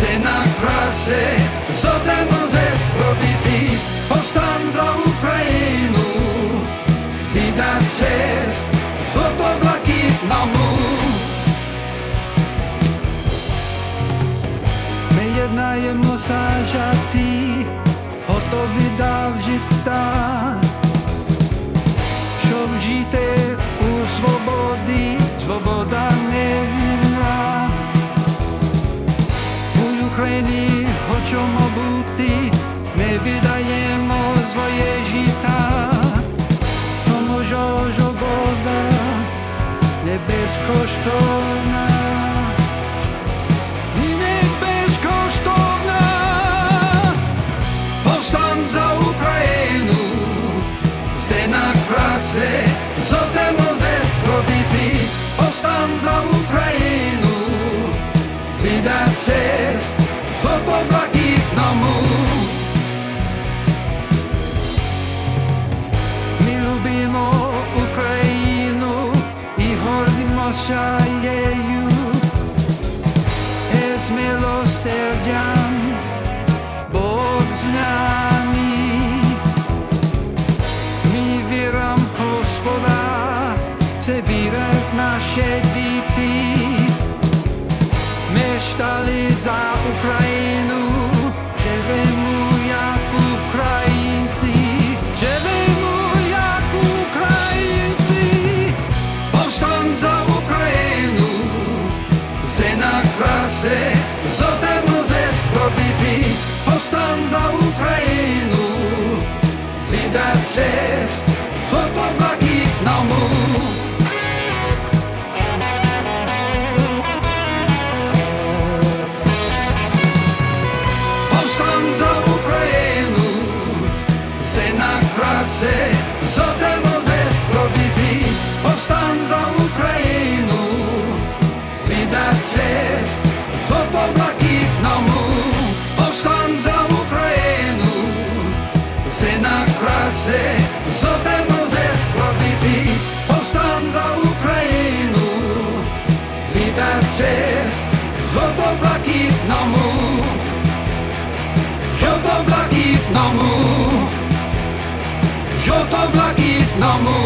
syna pracy, zatem możesz zrobić powstan za Ukrainu. Widać jest złoto blakitną Ми єднаємося жати, готові до життя, щоб жити у свободі. Ukrajini hočemo biti, ne vidajemo svoje žita. To možo žogoda, nebesko što nas. szaleju jest miłosierdzian Bóg z nami mi wieram Gospoda se wieram za може зробити, повстань за Україну, віддав честь, зото блакитному. Повстань за Україну, все на красе, зоте jesteś Żółto-blakitnomu Żółto-blakitnomu Żółto-blakitnomu